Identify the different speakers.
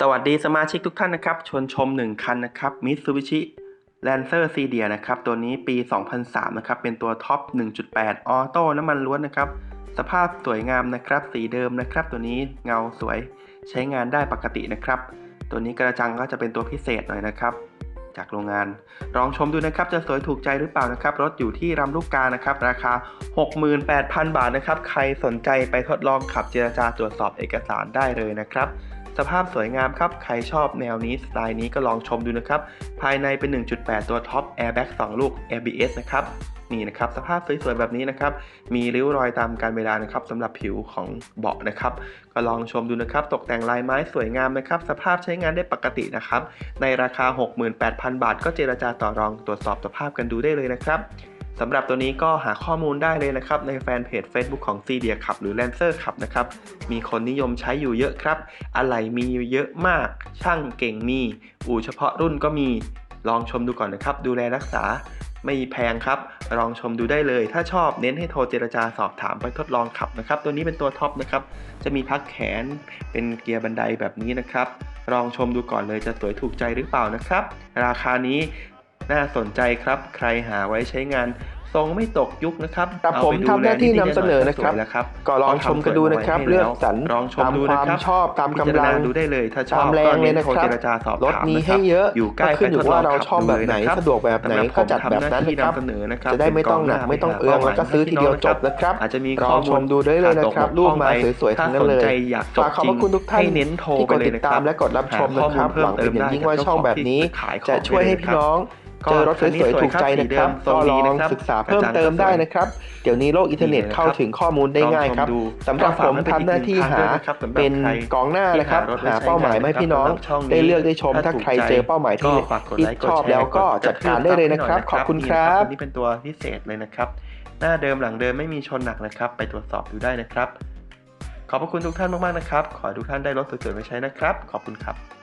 Speaker 1: สวัสดีสมาชิกทุกท่านนะครับ ชวนชม 1 คันนะครับ Mitsubishi Lancer c d นะครับ ตัวนี้ปี 2003 นะครับ เป็นตัวท็อป 1.8 ออโต้น้ำมันล้วนนะครับ สภาพสวยงามนะครับ สีเดิมนะครับ ตัวนี้เงาสวยใช้งานได้ปกตินะครับ ตัวนี้กระจังก็จะเป็นตัวพิเศษหน่อยนะครับ จากโรงงาน ลองชมดูนะครับ จะสวยถูกใจหรือเปล่านะครับ รถอยู่ที่รำลูกกานะครับ ราคา 68,000 บาทนะครับ ใครสนใจไปทดลองขับเจรจาตรวจสอบเอกสารได้เลยนะครับ สภาพสวยงามครับ ใครชอบแนวนี้สไตล์นี้ก็ลองชมดูนะครับ ภายในเป็น 1.8 ตัวท็อป Airbag 2 ลูก ABS นะครับนี่นะครับสภาพสวยๆแบบนี้นะครับ มีริ้วรอยตามการเวลานะครับสำหรับผิวของเบาะนะครับ ก็ลองชมดูนะครับ ตกแต่งลายไม้สวยงามนะครับ สภาพใช้งานได้ปกตินะครับ ในราคา 68,000 บาท ก็เจรจาต่อรองตรวจสอบสภาพกันดูได้เลยนะครับ สำหรับตัวนี้ก็หาข้อมูลได้เลยนะครับ ในแฟนเพจ Facebook ของ c d ขับหรือ Lancer ขับนะครับ มีคนนิยมใช้อยู่เยอะครับ อะไหล่มีอยู่เยอะมาก ช่างเก่งมี อู่เฉพาะรุ่นก็มี ลองชมดูก่อนนะครับ ดูแลรักษาไม่แพงครับ ลองชมดูได้เลย ถ้าชอบเน้นให้โทรเจรจาสอบถามไปทดลองขับนะครับ ตัวนี้เป็นตัวท็อปนะครับ จะมีพักแขน เป็นเกียร์บันไดแบบนี้นะครับ ลองชมดูก่อนเลยจะสวยถูกใจหรือเปล่านะครับ ราคานี้น่าสนใจครับ ใครหาไว้ใช้งาน ทรงไม่ตกยุคนะครับ
Speaker 2: ครับ
Speaker 1: เอ
Speaker 2: ผม
Speaker 1: ไปดู
Speaker 2: ทำหน้าที่
Speaker 1: แล
Speaker 2: นำเสนอนะครับ
Speaker 1: สวยแล้วครับ
Speaker 2: ก็ลองชมกันดูนะครับ เลือกสรร
Speaker 1: ลองชม
Speaker 2: ตาม
Speaker 1: ดู
Speaker 2: ค
Speaker 1: นะ
Speaker 2: วาม
Speaker 1: ครับ
Speaker 2: ชอบตามกำลัง
Speaker 1: พิจารณาดูได้เลยถ้าชอบ
Speaker 2: ตามแรงเลยนะ
Speaker 1: ก็
Speaker 2: ครับ
Speaker 1: เจรจาสอบ
Speaker 2: รถ
Speaker 1: ถาม
Speaker 2: มี
Speaker 1: นะค
Speaker 2: ให้
Speaker 1: รับ
Speaker 2: เยอะ
Speaker 1: อยู่ใกล้
Speaker 2: ก็ขึ้นอยู่ว่าเราชอบแบบไหน
Speaker 1: ปทดลงขั
Speaker 2: สะดวกแบบไหน
Speaker 1: สำรับ
Speaker 2: ก็จัด
Speaker 1: ผม
Speaker 2: แบบนั้น
Speaker 1: ทำหาที่
Speaker 2: นะครับ
Speaker 1: นำเสนอนะครับ
Speaker 2: จะได้ไม่ต้องหนัก
Speaker 1: เป็
Speaker 2: ไม่ต้อง
Speaker 1: ก
Speaker 2: เอือง
Speaker 1: หน้า
Speaker 2: แล้วก็ซื้อทีเดียวจบนะครับ
Speaker 1: อาจจะมี
Speaker 2: ล
Speaker 1: ข้อ
Speaker 2: อง
Speaker 1: มู
Speaker 2: ช
Speaker 1: ล
Speaker 2: มดูได้เลยนะครับ
Speaker 1: ขาดต
Speaker 2: รู
Speaker 1: ก
Speaker 2: ปมา
Speaker 1: บกพร่อง
Speaker 2: สวยๆทั้งนั้นเลย
Speaker 1: ถ้าสนใจอยากจบ
Speaker 2: ฝากขอบพระคุณทุกท่าน
Speaker 1: ให้เน้นโทร
Speaker 2: ที่ก
Speaker 1: ไป
Speaker 2: ด
Speaker 1: เลย
Speaker 2: ติด
Speaker 1: นะค
Speaker 2: ตา
Speaker 1: รั
Speaker 2: ม
Speaker 1: บ
Speaker 2: และกดรับชมนะครับ
Speaker 1: หาข้อมูล
Speaker 2: หวังเป็นอย่างยิ่งว่าช่องแบบนี้
Speaker 1: ขายของ
Speaker 2: จะช่วยให้พี่น้อง
Speaker 1: ก็
Speaker 2: เจอรถสวยๆถูกใจนะครับ
Speaker 1: ทร
Speaker 2: ก็
Speaker 1: ง
Speaker 2: ล
Speaker 1: นี้
Speaker 2: อง
Speaker 1: นะครับ
Speaker 2: ศึกษาเพิ่มเติมได้นะครับ เดี๋ยวนี้โลกอินเทอร์เน็ตเข้าถึงข้อมูลได้ง่ายครับ
Speaker 1: ลองชมดู
Speaker 2: สำหรับผมทำหน้าที่หา
Speaker 1: ครับสำหรับ
Speaker 2: เป็น
Speaker 1: ใคร
Speaker 2: กองหน้านะครับ
Speaker 1: ที่หารถไว้
Speaker 2: หาเป้าหมายมาให้พี่น้อง
Speaker 1: สำหรับช่องนี้
Speaker 2: ได้เลือกได้ชมถ้าใครเจอเป้าหมายที่
Speaker 1: ก็ฝากกดไลค์กด
Speaker 2: ชอบ
Speaker 1: แชร์
Speaker 2: แล้วก็
Speaker 1: ด
Speaker 2: จัดการได้เลยนะครับ
Speaker 1: ก
Speaker 2: ขอบคุณครับ
Speaker 1: นี่นะตัวนี้เป็นตัวพิเศษเลยนะครับ หน้าเดิมหลังเดิมไม่มีชนหนักนะครับ ไปตรวจสอบดูได้นะครับ ขอบพระคุณทุกท่านมากๆนะครับ ขอให้ทุกท่านได้รถสวยๆไปใช้นะครับ ขอบคุณครับ